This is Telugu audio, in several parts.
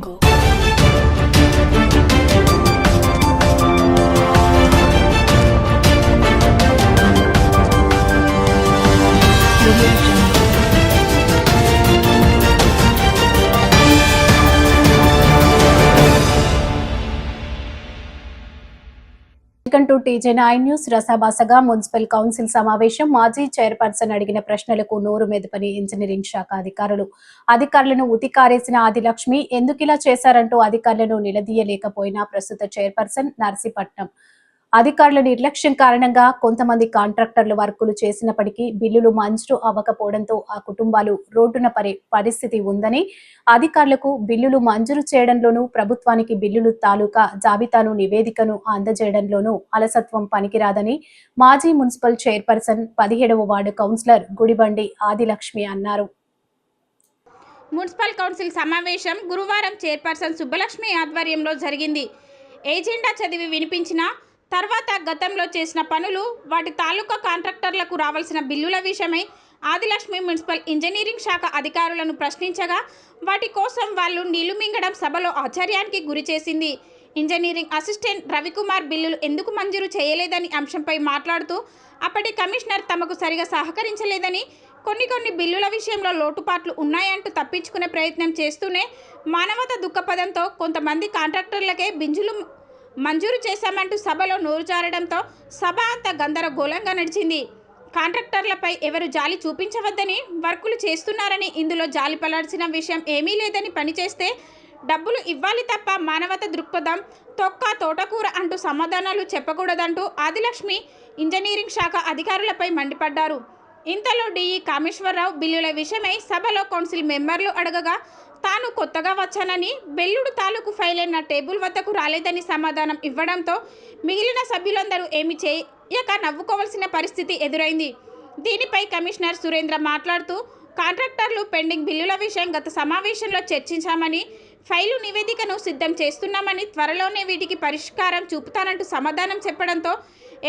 jungle. Welcome to TJ nine news రసాబాసగా municipal council సమావేశం మాజీ చైర్పర్సన్ అడిగిన ప్రశ్నలకు నోరు మెదపని ఇంజనీరింగ్ శాఖ అధికారులు. అధికారులను ఉతికారేసిన ఆదిలక్ష్మి ఎందుకిలా చేశారంటూ అధికారులను నిలదీయలేకపోయినా ప్రస్తుత చైర్పర్సన్ నర్సీపట్నం అధికారుల నిర్లక్ష్యం కారణంగా కొంతమంది కాంట్రాక్టర్లు వర్కులు చేసినప్పటికీ బిల్లులు మంజూరు అవ్వకపోవడంతో ఆ కుటుంబాలు రోడ్డున పడే పరిస్థితి ఉందని అధికారులకు బిల్లులు మంజూరు చేయడంలోనూ ప్రభుత్వానికి బిల్లులు తాలూకా జాబితాను నివేదికను అందజేయడంలోనూ అలసత్వం పనికిరాదని మాజీ మున్సిపల్ చైర్పర్సన్ పదిహేడవ వార్డు కౌన్సిలర్ గుడిబండి ఆదిలక్ష్మి అన్నారు. మున్సిపల్ కౌన్సిల్ సమావేశం గురువారం చైర్పర్సన్ సుబ్బలక్ష్మి ఆధ్వర్యంలో జరిగింది. ఏజెండా చదివి వినిపించిన తర్వాత గతంలో చేసిన పనులు వాటి తాలూకా కాంట్రాక్టర్లకు రావాల్సిన బిల్లుల విషయమై ఆదిలక్ష్మి మున్సిపల్ ఇంజనీరింగ్ శాఖ అధికారులను ప్రశ్నించగా వాటి కోసం వాళ్ళు నీళ్ళు మింగడం సభలో ఆశ్చర్యానికి గురి చేసింది. ఇంజనీరింగ్ అసిస్టెంట్ రవికుమార్ బిల్లులు ఎందుకు మంజూరు చేయలేదని అంశంపై మాట్లాడుతూ అప్పటి కమిషనర్ తమకు సరిగా సహకరించలేదని కొన్ని కొన్ని బిల్లుల విషయంలో లోటుపాట్లు ఉన్నాయంటూ తప్పించుకునే ప్రయత్నం చేస్తూనే మానవత దుఃఖపదంతో కొంతమంది కాంట్రాక్టర్లకే బింజులు మంజూరు చేశామంటూ సభలో నోరు జారడంతో సభ అంతా గందరగోళంగా నడిచింది. కాంట్రాక్టర్లపై ఎవరు జాలి చూపించవద్దని వర్కులు చేస్తున్నారని ఇందులో జాలి పలాల్సిన విషయం ఏమీ లేదని పనిచేస్తే డబ్బులు ఇవ్వాలి తప్ప మానవత దృక్పథం తొక్క తోటకూర అంటూ సమాధానాలు చెప్పకూడదంటూ ఆదిలక్ష్మి ఇంజనీరింగ్ శాఖ అధికారులపై మండిపడ్డారు. ఇంతలో డిఈ కామేశ్వరరావు బిల్లుల విషయమై సభలో కౌన్సిల్ మెంబర్లు అడగగా తాను కొత్తగా వచ్చానని బెల్లుడు తాలూకు ఫైల్ అయిన టేబుల్ వద్దకు రాలేదని సమాధానం ఇవ్వడంతో మిగిలిన సభ్యులందరూ ఏమి చేయక నవ్వుకోవాల్సిన పరిస్థితి ఎదురైంది. దీనిపై కమిషనర్ సురేంద్ర మాట్లాడుతూ కాంట్రాక్టర్లు పెండింగ్ బిల్లుల విషయం గత సమావేశంలో చర్చించామని ఫైలు నివేదికను సిద్ధం చేస్తున్నామని త్వరలోనే వీటికి పరిష్కారం చూపుతానంటూ సమాధానం చెప్పడంతో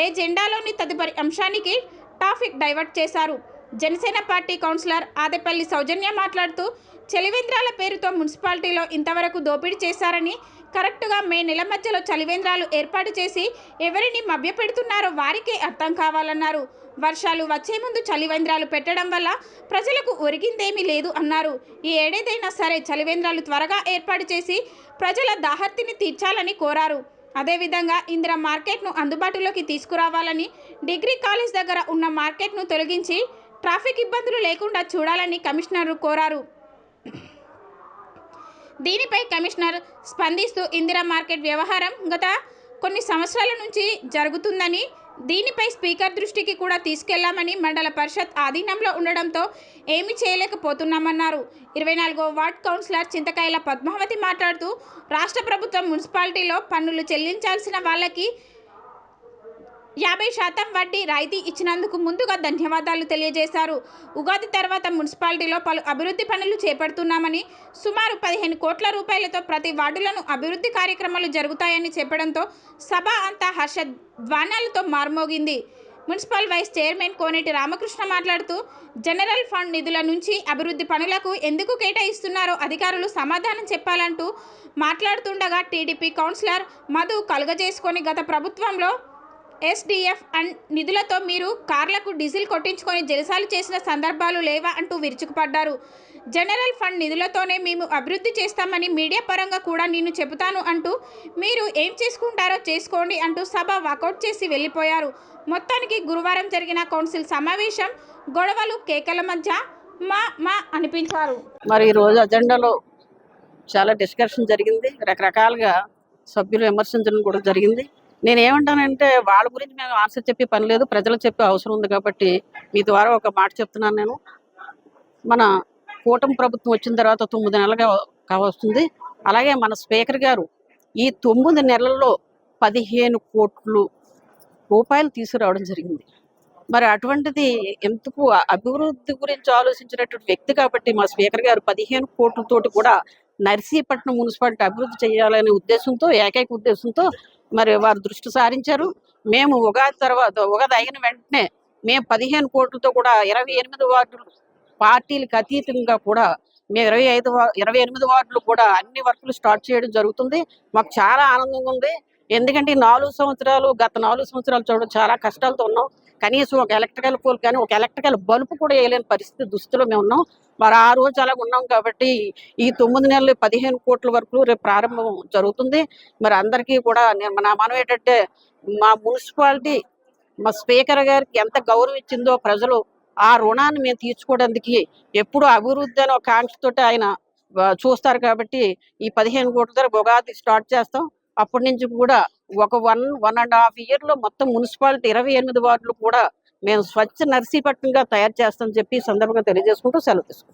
ఏ జెండాలోని తదుపరి అంశానికి టాపిక్ డైవర్ట్ చేశారు. జనసేన పార్టీ కౌన్సిలర్ ఆదేపల్లి సౌజన్య మాట్లాడుతూ చలివేంద్రాల పేరుతో మున్సిపాలిటీలో ఇంతవరకు దోపిడీ చేశారని కరెక్టుగా మే నెల మధ్యలో చలివేంద్రాలు ఏర్పాటు చేసి ఎవరిని మభ్యపెడుతున్నారో వారికే అర్థం కావాలన్నారు. వర్షాలు వచ్చే ముందు చలివేంద్రాలు పెట్టడం వల్ల ప్రజలకు ఒరిగిందేమీ లేదు అన్నారు. ఈ ఏడేదైనా సరే చలివేంద్రాలు త్వరగా ఏర్పాటు చేసి ప్రజల దాహర్తిని తీర్చాలని కోరారు. అదేవిధంగా ఇందిరా మార్కెట్ను అందుబాటులోకి తీసుకురావాలని డిగ్రీ కాలేజ్ దగ్గర ఉన్న మార్కెట్ను తొలగించి ట్రాఫిక్ ఇబ్బందులు లేకుండా చూడాలని కమిషనర్ కోరారు. దీనిపై కమిషనర్ స్పందిస్తూ ఇందిరా మార్కెట్ వ్యవహారం గత కొన్ని సంవత్సరాల నుంచి జరుగుతుందని దీనిపై స్పీకర్ దృష్టికి కూడా తీసుకెళ్ళామని మండల పరిషత్ ఆధీనంలో ఉండడంతో ఏమి చేయలేకపోతున్నామన్నారు. ఇరవై నాలుగో వార్డ్ కౌన్సిలర్ చింతకాయల పద్మావతి మాట్లాడుతూ రాష్ట్ర ప్రభుత్వం మున్సిపాలిటీలో పన్నులు చెల్లించాల్సిన వాళ్ళకి యాభై శాతం వడ్డీ రాయితీ ఇచ్చినందుకు ముందుగా ధన్యవాదాలు తెలియజేశారు. ఉగాది తర్వాత మున్సిపాలిటీలో పలు అభివృద్ధి పనులు చేపడుతున్నామని సుమారు పదిహేను కోట్ల రూపాయలతో ప్రతి వార్డులను అభివృద్ధి కార్యక్రమాలు జరుగుతాయని చెప్పడంతో సభ అంతా హర్ష ధ్వానాలతో మార్మోగింది. Municipal vice chairman Koneti Ramakrishna మాట్లాడుతూ జనరల్ ఫండ్ నిధుల నుంచి అభివృద్ధి పనులకు ఎందుకు కేటాయిస్తున్నారో అధికారులు సమాధానం చెప్పాలంటూ మాట్లాడుతుండగా టీడీపీ కౌన్సిలర్ మధు కలుగజేసుకొని గత ప్రభుత్వంలో ఎస్డిఎఫ్ అండ్ నిధులతో మీరు కార్లకు డీజిల్ కొట్టించుకొని జలసాలు చేసిన సందర్భాలు లేవా అంటూ విరుచుకుపడ్డారు. జనరల్ ఫండ్ నిధులతోనే మేము అభివృద్ధి చేస్తామని మీడియా పరంగా కూడా నేను చెబుతాను అంటూ మీరు ఏం చేసుకుంటారో చేసుకోండి అంటూ సభ వాకౌట్ చేసి వెళ్ళిపోయారు. మొత్తానికి గురువారం జరిగిన కౌన్సిల్ సమావేశం గొడవలు కేకల మధ్య మా మా అనిపించారు. మరి ఈరోజు అజెండాలో చాలా డిస్కషన్ జరిగింది. రకరకాలుగా సభ్యులు విమర్శించడం కూడా జరిగింది. నేను ఏమంటానంటే వాళ్ళ గురించి మేము ఆన్సర్ చెప్పే పని లేదు ప్రజలకు చెప్పే అవసరం ఉంది కాబట్టి మీ ద్వారా ఒక మాట చెప్తున్నాను నేను. మన కూటమి ప్రభుత్వం వచ్చిన తర్వాత తొమ్మిది నెలలుగా కావస్తుంది అలాగే మన స్పీకర్ గారు ఈ తొమ్మిది నెలల్లో పదిహేను కోట్లు రూపాయలు తీసుకురావడం జరిగింది. మరి అటువంటిది ఎందుకు అభివృద్ధి గురించి ఆలోచించినటువంటి వ్యక్తి కాబట్టి మా స్పీకర్ గారు పదిహేను కోట్లతోటి కూడా నర్సీపట్నం మున్సిపాలిటీ అభివృద్ధి చేయాలనే ఉద్దేశంతో ఏకైక ఉద్దేశంతో మరి వారు దృష్టి సారించారు. మేము ఉగాది తర్వాత ఉగాది అయిన వెంటనే మేము పదిహేను కోట్లతో కూడా ఇరవై ఎనిమిది వార్డులు పార్టీలకు అతీతంగా కూడా మేము ఇరవై ఐదు ఇరవై ఎనిమిది వార్డులు కూడా అన్ని వర్కులు స్టార్ట్ చేయడం జరుగుతుంది. మాకు చాలా ఆనందంగా ఉంది. ఎందుకంటే నాలుగు సంవత్సరాలు గత నాలుగు సంవత్సరాలు చూడడం చాలా కష్టాలతో ఉన్నాం. కనీసం ఒక ఎలక్ట్రికల్ పోల్ కానీ ఒక ఎలక్ట్రికల్ బల్బు కూడా వేయలేని పరిస్థితి దుస్థితిలో మేము ఉన్నాం. మరి ఆ రోజు అలా ఉన్నాం కాబట్టి ఈ తొమ్మిది నెలలు పదిహేను కోట్ల వరకు రేపు ప్రారంభం జరుగుతుంది. మరి అందరికీ కూడా నేను నా మనం ఏంటంటే మా మున్సిపాలిటీ మా స్పీకర్ గారికి ఎంత గౌరవం ఇచ్చిందో ప్రజలు ఆ రుణాన్ని మేము తీర్చుకోవడానికి ఎప్పుడు అభివృద్ధి అనే ఒక ఆంక్షతోటి ఆయన చూస్తారు కాబట్టి ఈ పదిహేను కోట్ల ధర ఉగాది స్టార్ట్ చేస్తాం. అప్పటి నుంచి కూడా ఒక వన్ వన్ అండ్ హాఫ్ ఇయర్లో మొత్తం మున్సిపాలిటీ ఇరవై ఎనిమిది వార్డులు కూడా మేము స్వచ్ఛ నర్సీపట్నంగా తయారు చేస్తామని చెప్పి సందర్భంగా తెలియజేసుకుంటూ సెలవు తీసుకుంటాం